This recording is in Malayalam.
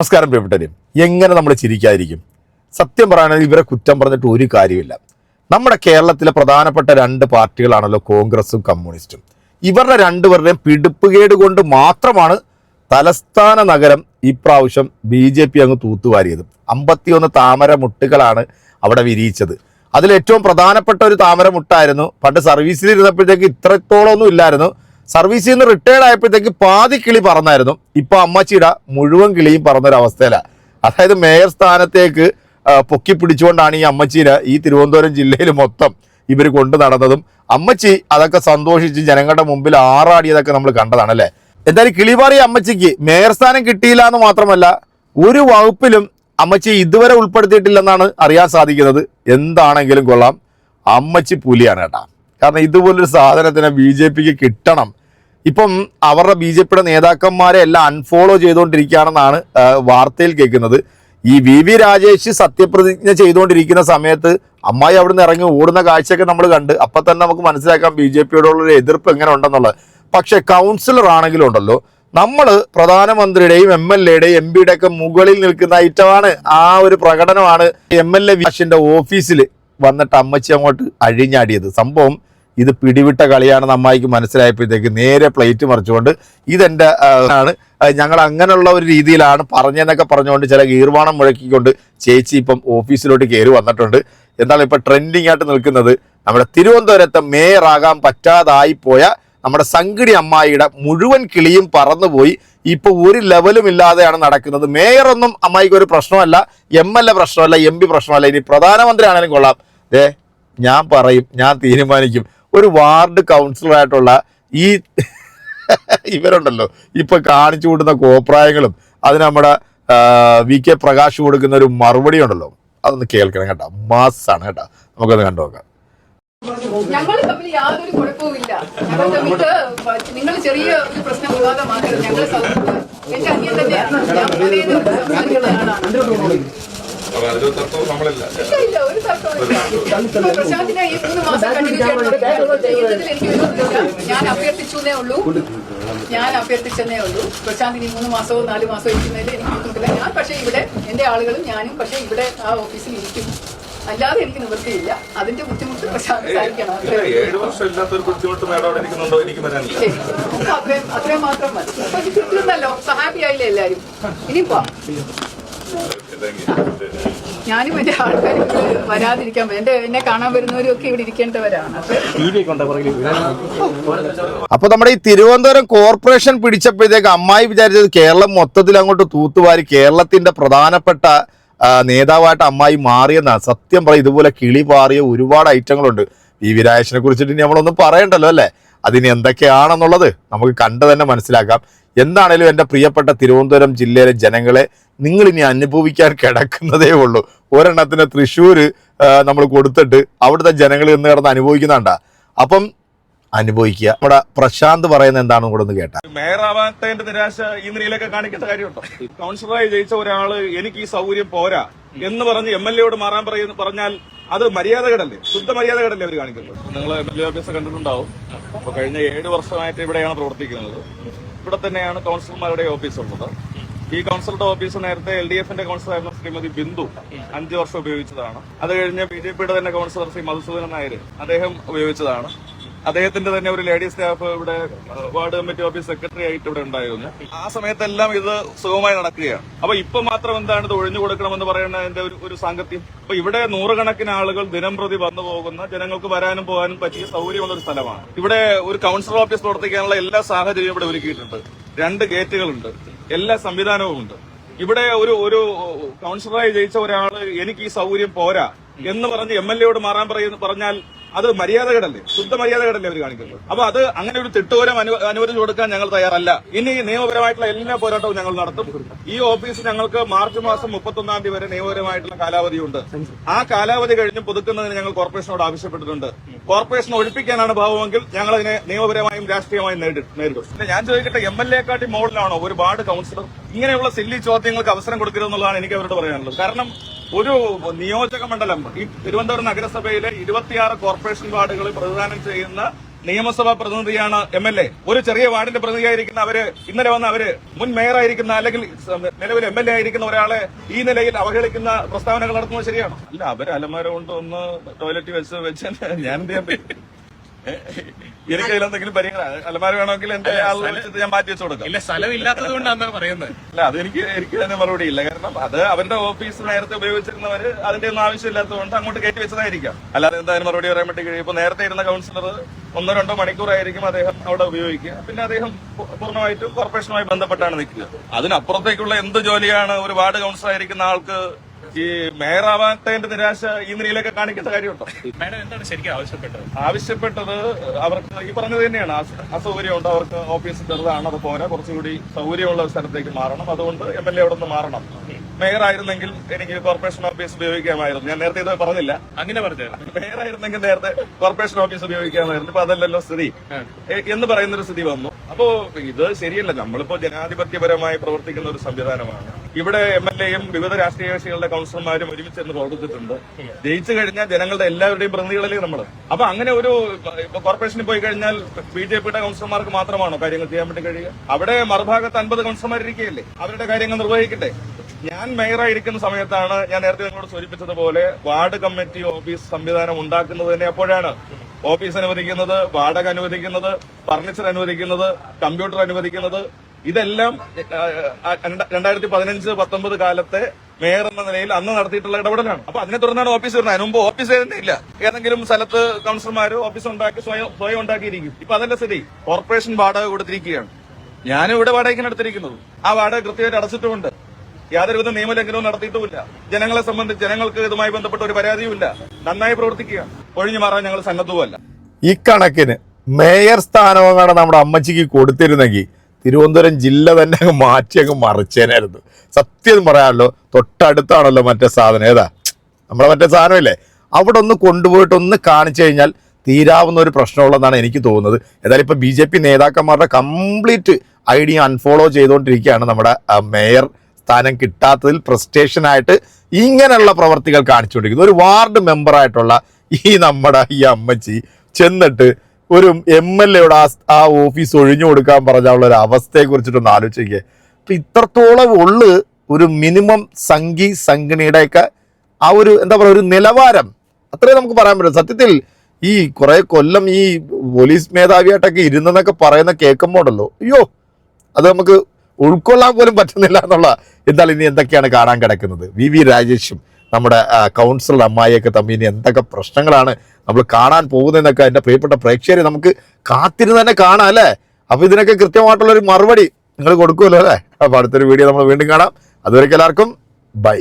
നമസ്കാരം പ്രിയപ്പെട്ടവരും. എങ്ങനെ നമ്മൾ ചിരിക്കാതിരിക്കും? സത്യം പറയുകയാണെങ്കിൽ ഇവരെ കുറ്റം പറഞ്ഞിട്ട് ഒരു കാര്യമില്ല നമ്മുടെ കേരളത്തിലെ പ്രധാനപ്പെട്ട രണ്ട് പാർട്ടികളാണല്ലോ കോൺഗ്രസും കമ്മ്യൂണിസ്റ്റും. ഇവരുടെ രണ്ടുപേരുടെയും പിടിപ്പുകേട് കൊണ്ട് മാത്രമാണ് തലസ്ഥാന നഗരം ഇപ്രാവശ്യം ബി ജെ പി അങ്ങ് തൂത്തുവാരിയത്. അമ്പത്തിയൊന്ന് താമര മുട്ടുകളാണ് അവിടെ വിരിയിച്ചത്. അതിൽ ഏറ്റവും പ്രധാനപ്പെട്ട ഒരു താമര മുട്ടായിരുന്നു പണ്ട് സർവീസിൽ ഇരുന്നപ്പോഴത്തേക്ക് ഇത്രത്തോളം ഒന്നും ഇല്ലായിരുന്നു. സർവീസിൽ നിന്ന് റിട്ടയർഡ് ആയപ്പോഴത്തേക്ക് പാതി കിളി പറന്നായിരുന്നു. ഇപ്പൊ അമ്മച്ചിയുടെ മുഴുവൻ കിളിയും പറന്നൊരവസ്ഥയിലാണ് അതായത് മേയർ സ്ഥാനത്തേക്ക് പൊക്കി പിടിച്ചുകൊണ്ടാണ് ഈ അമ്മച്ചീനെ ഈ തിരുവനന്തപുരം ജില്ലയിൽ മൊത്തം ഇവർ കൊണ്ടു നടന്നതും. അമ്മച്ചി അതൊക്കെ സന്തോഷിച്ച് ജനങ്ങളുടെ മുമ്പിൽ ആറാടിയതൊക്കെ നമ്മൾ കണ്ടതാണ് അല്ലേ? എന്തായാലും കിളിപാറി അമ്മച്ചിക്ക് മേയർ സ്ഥാനം കിട്ടിയില്ല എന്ന് മാത്രമല്ല ഒരു വകുപ്പിലും അമ്മച്ചി ഇതുവരെ ഉൾപ്പെടുത്തിയിട്ടില്ലെന്നാണ് അറിയാൻ സാധിക്കുന്നത്. എന്താണെങ്കിലും കൊള്ളാം. അമ്മച്ചി പുലിയാണ് കേട്ടാ. കാരണം ഇതുപോലൊരു സാധനത്തിന് ബി ജെ പിക്ക് കിട്ടണം. ഇപ്പം അവരുടെ ബി ജെ പിയുടെ നേതാക്കന്മാരെ എല്ലാം അൺഫോളോ ചെയ്തുകൊണ്ടിരിക്കുകയാണെന്നാണ് വാർത്തയിൽ കേൾക്കുന്നത്. ഈ വി വി രാജേഷ് സത്യപ്രതിജ്ഞ ചെയ്തുകൊണ്ടിരിക്കുന്ന സമയത്ത് അമ്മായി അവിടുന്ന് ഇറങ്ങി ഓടുന്ന കാഴ്ചയൊക്കെ നമ്മൾ കണ്ട് അപ്പം തന്നെ നമുക്ക് മനസ്സിലാക്കാം ബി ജെ പിയോടുള്ള ഒരു എതിർപ്പ് എങ്ങനെ ഉണ്ടെന്നുള്ളത്. പക്ഷേ കൗൺസിലർ ആണെങ്കിലും ഉണ്ടല്ലോ. നമ്മൾ പ്രധാനമന്ത്രിയുടെയും എം എൽ എയുടെയും എം പിയുടെ ഒക്കെ മുകളിൽ നിൽക്കുന്ന ഐറ്റമാണ് ആ ഒരു പ്രകടനമാണ് എം എൽ എ വിഷിന്റെ ഓഫീസിൽ വന്നിട്ട് അമ്മച്ചി അങ്ങോട്ട് അഴിഞ്ഞാടിയത്. സംഭവം ഇത് പിടിവിട്ട കളിയാണെന്ന് അമ്മായിക്ക് മനസ്സിലായപ്പോഴത്തേക്ക് നേരെ പ്ലേറ്റ് മറിച്ചുകൊണ്ട് ഇതെന്റെ ആണ്. ഞങ്ങൾ അങ്ങനെയുള്ള ഒരു രീതിയിലാണ് പറഞ്ഞതെന്നൊക്കെ പറഞ്ഞുകൊണ്ട് ചില ഗീർവാണം മുഴക്കിക്കൊണ്ട് ചേച്ചി ഇപ്പം ഓഫീസിലോട്ട് കയറി വന്നിട്ടുണ്ട്. എന്താണ് ഇപ്പം ട്രെൻഡിങ് ആയിട്ട് നിൽക്കുന്നത്? നമ്മുടെ തിരുവനന്തപുരത്തെ മേയറാകാൻ പറ്റാതായി പോയ നമ്മുടെ സംഗടി അമ്മായിയുടെ മുഴുവൻ കിളിയും പറന്നുപോയി. ഇപ്പൊ ഒരു ലെവലും ഇല്ലാതെയാണ് നടക്കുന്നത്. മേയറൊന്നും അമ്മായിക്ക് ഒരു പ്രശ്നമല്ല എം എൽ എ പ്രശ്നമല്ല എം പി പ്രശ്നമല്ല. ഇനി പ്രധാനമന്ത്രി ആണെങ്കിലും കൊള്ളാം. ഏ ഞാൻ പറയും ഞാൻ തീരുമാനിക്കും. ഒരു വാർഡ് കൗൺസിലറായിട്ടുള്ള ഈ ഇവരുണ്ടല്ലോ. ഇപ്പം കാണിച്ചു കൂട്ടുന്ന കോപ്രായങ്ങളും അതിന് നമ്മുടെ വി കെ പ്രകാശ് കൊടുക്കുന്ന ഒരു മറുപടി ഉണ്ടല്ലോ. അതൊന്ന് കേൾക്കണം കേട്ടോ. മാസാണ് കേട്ടോ. നമുക്കൊന്ന് കണ്ടു നോക്കാം. ഞങ്ങൾ തമ്മിൽ യാതൊരു കുഴപ്പവുമില്ല. ഞങ്ങൾ തമ്മിൽ നിങ്ങൾ ചെറിയ ഒരു പ്രശ്നം വിവാദമാക്കരുത് ഞങ്ങൾ സൗഹൃദം. എന്റെ അന്യം തന്നെയാണ്. ഞാൻ അപ്പൊ അതിലൊരു തർക്കവും നമ്മളില്ല. ഇല്ല, ഒരു പ്രശാന്തിനെ ഈ മൂന്ന് മാസം എനിക്ക് വിരോധമില്ല ഞാൻ അഭ്യർത്ഥിച്ചേ ഉള്ളൂ. ഞാൻ അഭ്യർത്ഥിച്ചെന്നേ ഉള്ളൂ. പ്രശാന്തിന് ഈ മൂന്ന് മാസവും നാല് മാസവും ഇരിക്കുന്നതിൽ എനിക്ക് ബുദ്ധിമുട്ടില്ല ഞാൻ പക്ഷേ ഇവിടെ എന്റെ ആളുകളും ഞാനും പക്ഷേ ഇവിടെ ആ ഓഫീസിൽ ഇരിക്കും. അല്ലാതെ എനിക്ക് നിവൃത്തിയില്ല അതിന്റെ ബുദ്ധിമുട്ട്. ഏഴ് വർഷം ഇല്ലാത്തൊരു ബുദ്ധിമുട്ട് മേഡം ഇരിക്കുന്നുണ്ടോ? എനിക്ക് വരാനില്ല. അത്രയും അത്രയും മാത്രം മതി. കിട്ടുന്നല്ലോ. ഹാപ്പി ആയില്ലേ എല്ലാരും? ഇനിയിപ്പോ? ഞാനും എന്റെ ഇവിടെ വരാതിരിക്കാൻ എന്റെ എന്നെ കാണാൻ വരുന്നവരും ഒക്കെ ഇവിടെ ഇരിക്കേണ്ടവരാണ്. അപ്പൊ നമ്മുടെ ഈ തിരുവനന്തപുരം കോർപ്പറേഷൻ പിടിച്ചപ്പോഴത്തേക്ക് അമ്മായി വിചാരിച്ചത് കേരളം മൊത്തത്തിൽ അങ്ങോട്ട് തൂത്തുവാരി കേരളത്തിന്റെ പ്രധാനപ്പെട്ട നേതാവായിട്ട് അമ്മായി മാറിയെന്നാണ് സത്യം പറയും ഇതുപോലെ കിളി പാറിയ ഒരുപാട് ഐറ്റങ്ങളുണ്ട്. വി വിരാജനെ കുറിച്ചിട്ട് നമ്മളൊന്നും പറയണ്ടല്ലോ അല്ലേ? അതിന് എന്തൊക്കെയാണെന്നുള്ളത് നമുക്ക് കണ്ടു തന്നെ മനസ്സിലാക്കാം. എന്താണേലും എന്റെ പ്രിയപ്പെട്ട തിരുവനന്തപുരം ജില്ലയിലെ ജനങ്ങളെ നിങ്ങൾ ഇനി അനുഭവിക്കാൻ കിടക്കുന്നതേ ഉള്ളൂ. ഒരെണ്ണത്തിന് തൃശ്ശൂർ നമ്മൾ കൊടുത്തിട്ട് അവിടുത്തെ ജനങ്ങൾ ഇന്ന് കിടന്ന് അനുഭവിക്കുന്നുണ്ട. അപ്പം അനുഭവിക്കുക. നമ്മുടെ പ്രശാന്ത് പറയുന്ന എന്താണെന്ന് കൂടെ ഒന്ന് കേട്ടാ. മേയർ ആവാത്തതിന്റെ നിരാശ ഈ നിലയിലൊക്കെ കാണിക്കേണ്ട കാര്യമുണ്ടോ? കൗൺസിലറായി ജയിച്ച ഒരാൾ എനിക്ക് ഈ സൗകര്യം പോരാ എന്ന് പറഞ്ഞ് എം എൽ എയോട് മാറാൻ പറഞ്ഞാൽ അത് മര്യാദകടല്ലേ? ശുദ്ധ മര്യാദകടല്ലേ അവർ കാണിക്കുന്നത്? നിങ്ങൾ വിദ്യാഭ്യാസം കണ്ടിട്ടുണ്ടാവും. അപ്പൊ കഴിഞ്ഞ ഏഴ് വർഷമായിട്ട് ഇവിടെയാണ് പ്രവർത്തിക്കുന്നത്. ഇവിടെ തന്നെയാണ് കൗൺസിലർമാരുടെ ഓഫീസ് ഉള്ളത്. ഈ കൗൺസിലറുടെ ഓഫീസ് നേരത്തെ എൽ ഡി എഫിന്റെ കൗൺസിലറായിരുന്ന ശ്രീമതി ബിന്ദു അഞ്ചു വർഷം ഉപയോഗിച്ചതാണ്. അത് കഴിഞ്ഞ് ബി ജെ പിയുടെ തന്നെ കൗൺസിലർ ശ്രീ മധുസൂദനൻ നായർ അദ്ദേഹം ഉപയോഗിച്ചതാണ്. അദ്ദേഹത്തിന്റെ തന്നെ ഒരു ലേഡി സ്റ്റാഫ് ഇവിടെ വാർഡ് കമ്മിറ്റി ഓഫീസ് സെക്രട്ടറി ആയിട്ട് ഇവിടെ ഉണ്ടായിരുന്നു. ആ സമയത്തെല്ലാം ഇത് സുഖമായി നടക്കുകയാണ്. അപ്പൊ ഇപ്പൊ മാത്രം എന്താണ് ഇത് ഒഴിഞ്ഞു കൊടുക്കണമെന്ന് പറയുന്നതിന്റെ ഒരു ഒരു സാങ്കത്യം? അപ്പൊ ഇവിടെ നൂറുകണക്കിന് ആളുകൾ ദിനം പ്രതി വന്നു പോകുന്ന ജനങ്ങൾക്ക് വരാനും പോകാനും പറ്റിയ സൗകര്യമുള്ള ഒരു സ്ഥലമാണ്. ഇവിടെ ഒരു കൗൺസിലർ ഓഫീസ് പ്രവർത്തിക്കാനുള്ള എല്ലാ സാഹചര്യവും ഇവിടെ ഒരുക്കിയിട്ടുണ്ട്. രണ്ട് ഗേറ്റുകളുണ്ട്. എല്ലാ സംവിധാനവും ഉണ്ട് ഇവിടെ ഒരു ഒരു കൗൺസിലറായി ജയിച്ച ഒരാൾ എനിക്ക് ഈ സൗകര്യം പോരാ എന്ന് പറഞ്ഞ് എം എൽ എയോട് മാറാൻ പറയുന്ന പറഞ്ഞാൽ അത് മര്യാദകടല്ലേ? ശുദ്ധ മര്യാദകടല്ലേ അവർ കാണിക്കുന്നത്? അപ്പൊ അത് അങ്ങനെ ഒരു തിട്ടൂരം അനു- അനുവദിച്ചു കൊടുക്കാൻ ഞങ്ങൾ തയ്യാറല്ല. ഇനി നിയമപരമായിട്ടുള്ള എല്ലാ പോരാട്ടവും ഞങ്ങൾ നടത്തും. ഈ ഓഫീസ് ഞങ്ങൾക്ക് മാർച്ച് മാസം മുപ്പത്തൊന്നാം തീയതി വരെ നിയമപരമായിട്ടുള്ള കാലാവധിയുണ്ട്. ആ കാലാവധി കഴിഞ്ഞ് പുതുക്കുന്നതിന് ഞങ്ങൾ കോർപ്പറേഷനോട് ആവശ്യപ്പെട്ടിട്ടുണ്ട്. കോർപ്പറേഷൻ ഒഴിപ്പിക്കാനാണ് ഭാവമെങ്കിൽ ഞങ്ങൾ അതിനെ നിയമപരമായും രാഷ്ട്രീയമായും നേരിടും. പിന്നെ ഞാൻ ചോദിക്കട്ടെ എം എൽ എ കാട്ടി മോഡലാണോ ഒരു വാർഡ് കൗൺസിലർ? ഇങ്ങനെയുള്ള സില്ലി ചോദ്യങ്ങൾക്ക് അവസരം കൊടുക്കരുതെന്നുള്ളതാണ് എനിക്ക് അവരോട് പറയാനുള്ളത്. കാരണം ഒരു നിയോജക മണ്ഡലം ഈ തിരുവനന്തപുരം നഗരസഭയിലെ ഇരുപത്തിയാറ് കോർപ്പറേഷൻ വാർഡുകൾ പ്രതിദാനം ചെയ്യുന്ന നിയമസഭാ പ്രതിനിധിയാണ് എം എൽ എ. ഒരു ചെറിയ വാർഡിന്റെ പ്രതിനിധിയായിരിക്കുന്ന അവർ ഇന്നലെ വന്ന അവർ മുൻ മേയറായിരിക്കുന്ന അല്ലെങ്കിൽ നിലവിൽ എം എൽ എ ആയിരിക്കുന്ന ഒരാളെ ഈ നിലയിൽ അവഹേളിക്കുന്ന പ്രസ്താവനകൾ നടത്തുന്നത് ശരിയാണോ? അല്ല അവർ അലമാര കൊണ്ട് ഒന്ന് ടോയ്ലറ്റ് വെച്ച് വെച്ച് ഞാൻ എന്ത് ചെയ്യാൻ പറ്റും? എനിക്ക് അതിലെന്തെങ്കിലും പരിഹാരം? അലമാര വേണമെങ്കിൽ എന്റെ ആളുകൾ ഞാൻ മാറ്റി വെച്ച് കൊടുക്കാം. ഇല്ല സ്ഥലം ഇല്ലാത്തത് കൊണ്ടാണ് പറയുന്നത്. അല്ല അത് എനിക്ക് തന്നെ മറുപടി ഇല്ല. കാരണം അത് അവരുടെ ഓഫീസ് നേരത്തെ ഉപയോഗിച്ചിരുന്നവര് അതിന്റെ ഒന്നും ആവശ്യമില്ലാത്തതുകൊണ്ട് അങ്ങോട്ട് കയറ്റി വെച്ചതായിരിക്കാം. അല്ലാതെ എന്തായാലും മറുപടി പറയാൻ വേണ്ടി കഴിയും ഇപ്പൊ നേരത്തെ ഇരുന്ന കൗൺസിലർ ഒന്നോ രണ്ടോ മണിക്കൂറായിരിക്കും അദ്ദേഹം അവിടെ ഉപയോഗിക്കുക. പിന്നെ അദ്ദേഹം പൂർണമായിട്ടും കോർപ്പറേഷനുമായി ബന്ധപ്പെട്ടാണ് നിൽക്കുക. അതിനപ്പുറത്തേക്കുള്ള എന്ത് ജോലിയാണ് ഒരു വാർഡ് കൗൺസിലർ ആയിരിക്കുന്ന ആൾക്ക് ഈ മേയറാവാത്തതിന്റെ നിരാശ ഈ നിലയിലൊക്കെ കാണിക്കേണ്ട കാര്യമുണ്ടോ? മാഡം എന്താണ് ശരിക്കും ആവശ്യപ്പെട്ടത്? ആവശ്യപ്പെട്ടത് അവർക്ക് ഈ പറഞ്ഞത് തന്നെയാണ്. അസ- അസൗകര്യമുണ്ട് അവർക്ക് ഓഫീസ് ചെറുതാണ് അത് പോരാ. കുറച്ചുകൂടി സൗകര്യമുള്ള സ്ഥലത്തേക്ക് മാറണം. അതുകൊണ്ട് എം എൽ എ അവിടെ നിന്ന് മാറണം. മേയർ ആയിരുന്നെങ്കിൽ എനിക്ക് കോർപ്പറേഷൻ ഓഫീസ് ഉപയോഗിക്കാമായിരുന്നു. ഞാൻ നേരത്തെ ഇത് പറഞ്ഞില്ല. അങ്ങനെ പറഞ്ഞത്? മേയർ ആയിരുന്നെങ്കിൽ നേരത്തെ കോർപ്പറേഷൻ ഓഫീസ് ഉപയോഗിക്കാമായിരുന്നു. ഇപ്പൊ അതല്ലല്ലോ സ്ഥിതി. എന്ന് പറയുന്ന ഒരു സ്ഥിതി വന്നു. അപ്പോ ഇത് ശരിയല്ല. നമ്മളിപ്പോ ജനാധിപത്യപരമായി പ്രവർത്തിക്കുന്ന ഒരു സംവിധാനമാണ്. ഇവിടെ എം എൽ എയും വിവിധ രാഷ്ട്രീയ കക്ഷികളുടെ കൗൺസിലർമാരും ഒരുമിച്ച് ഇന്ന് പ്രവർത്തിച്ചിട്ടുണ്ട്. ജയിച്ചു കഴിഞ്ഞാൽ ജനങ്ങളുടെ എല്ലാവരുടെയും പ്രതിനിധികളല്ലേ നമ്മൾ അപ്പൊ അങ്ങനെ ഒരു കോർപ്പറേഷനിൽ പോയി കഴിഞ്ഞാൽ ബി ജെ പിയുടെ കൗൺസിലർമാർക്ക് മാത്രമാണോ കാര്യങ്ങൾ ചെയ്യാൻ വേണ്ടി കഴിയുക? അവിടെ മറുഭാഗത്ത് അൻപത് കൗൺസിലർമാർ ഇരിക്കുകയല്ലേ അവരുടെ കാര്യങ്ങൾ നിർവഹിക്കട്ടെ. ഞാൻ മേയറായിരിക്കുന്ന സമയത്താണ് ഞാൻ നേരത്തെ നിങ്ങളോട് സൂചിപ്പിച്ചതുപോലെ വാർഡ് കമ്മിറ്റി ഓഫീസ് സംവിധാനം ഉണ്ടാക്കുന്നത് തന്നെ അപ്പോഴാണ്. ഓഫീസ് അനുവദിക്കുന്നത് വാടക അനുവദിക്കുന്നത് ഫർണിച്ചർ അനുവദിക്കുന്നത് കമ്പ്യൂട്ടർ അനുവദിക്കുന്നത് ഇതെല്ലാം രണ്ടായിരത്തി പതിനഞ്ച് പത്തൊമ്പത് കാലത്തെ മേയർ എന്ന നിലയിൽ അന്ന് നടത്തിയിട്ടുള്ള ഇടപെടലാണ്. അപ്പൊ അതിനെ തുടർന്നാണ് ഓഫീസ് വരുന്നത്. അതിന് മുമ്പ് ഓഫീസ് തന്നെ ഇല്ല ഏതെങ്കിലും സ്ഥലത്ത് കൗൺസിലർമാരോ ഓഫീസ് ഉണ്ടാക്കി സ്വയം സ്വയം ഉണ്ടാക്കിയിരിക്കും. ഇപ്പൊ അതല്ല സ്ഥിതി. കോർപ്പറേഷൻ വാടക കൊടുത്തിരിക്കുകയാണ്. ഞാനും ഇവിടെ വാടകയ്ക്കാണ് എടുത്തിരിക്കുന്നത്. ആ വാടക കൃത്യമായിട്ട് അടച്ചിട്ടുമുണ്ട്. യാതൊരുവിധ നിയമലംഘനവും നടത്തിയിട്ടുമില്ല. ജനങ്ങളെ സംബന്ധിച്ച് ജനങ്ങൾക്ക് ഇതുമായി ബന്ധപ്പെട്ട ഒരു പരാതിയുമില്ല. നന്നായി പ്രവർത്തിക്കുക ഒഴിഞ്ഞു മാറാൻ ഞങ്ങൾ സന്നദ്ധവുമല്ല. കണക്കിന് മേയർ സ്ഥാനമാണ് നമ്മുടെ അമ്മച്ചിക്ക് കൊടുത്തിരുന്നെങ്കിൽ തിരുവനന്തപുരം ജില്ല തന്നെ അങ്ങ് മാറ്റി അങ്ങ് മറിച്ചേനായിരുന്നു. സത്യം പറയാമല്ലോ തൊട്ടടുത്താണല്ലോ മറ്റേ സാധനം. ഏതാ? നമ്മളെ മറ്റേ സാധനമില്ലേ? അവിടെ ഒന്ന് കൊണ്ടുപോയിട്ട് ഒന്ന് കാണിച്ചു കഴിഞ്ഞാൽ തീരാവുന്ന ഒരു പ്രശ്നമുള്ളതെന്നാണ് എനിക്ക് തോന്നുന്നത്. ഏതായാലും ഇപ്പോൾ ബി ജെ പി നേതാക്കന്മാരുടെ കംപ്ലീറ്റ് ഐഡിയ അൺഫോളോ ചെയ്തുകൊണ്ടിരിക്കുകയാണ് നമ്മുടെ മേയർ. സ്ഥാനം കിട്ടാത്തതിൽ പ്രസ്റ്റേഷനായിട്ട് ഇങ്ങനെയുള്ള പ്രവർത്തികൾ കാണിച്ചുകൊണ്ടിരിക്കുന്നത് ഒരു വാർഡ് മെമ്പറായിട്ടുള്ള ഈ നമ്മുടെ ഈ അമ്മച്ചി ചെന്നിട്ട് ഒരു എം എൽ എയുടെ ആ ആ ഓഫീസ് ഒഴിഞ്ഞു കൊടുക്കാൻ പറഞ്ഞുള്ള ഒരു അവസ്ഥയെ കുറിച്ചിട്ടൊന്ന് ആലോചിക്കുക അപ്പൊ ഇത്രത്തോളം ഉള്ളു ഒരു മിനിമം സംഘി സംഘിണിയുടെയൊക്കെ ആ ഒരു എന്താ പറയുക ഒരു നിലവാരം. അത്രേ നമുക്ക് പറയാൻ പറ്റും. സത്യത്തിൽ ഈ കുറെ കൊല്ലം ഈ പോലീസ് മേധാവിയായിട്ടൊക്കെ ഇരുന്നെന്നൊക്കെ പറയുന്ന കേൾക്കുമ്പോൾ ഉണ്ടല്ലോ അയ്യോ അത് നമുക്ക് ഉൾക്കൊള്ളാൻ പോലും പറ്റുന്നില്ല എന്നുള്ള. എന്താണ് ഇനി എന്തൊക്കെയാണ് കാണാൻ കിടക്കുന്നത്? വി വി രാജേഷും നമ്മുടെ കൗൺസിലർ അമ്മായിയൊക്കെ തമ്മിൽ ഇനി എന്തൊക്കെ പ്രശ്നങ്ങളാണ് നമ്മൾ കാണാൻ പോകുന്നതെന്നൊക്കെ എന്റെ പ്രിയപ്പെട്ട പ്രേക്ഷകരെ നമുക്ക് കാത്തിരുന്ന് തന്നെ കാണാം അല്ലേ? അപ്പോൾ ഇതിനൊക്കെ കൃത്യമായിട്ടുള്ളൊരു മറുപടി നിങ്ങൾ കൊടുക്കുമല്ലോ അല്ലേ? അപ്പോൾ അടുത്തൊരു വീഡിയോ നമ്മൾ വീണ്ടും കാണാം. അതുവരെയ്ക്ക് എല്ലാവർക്കും ബൈ.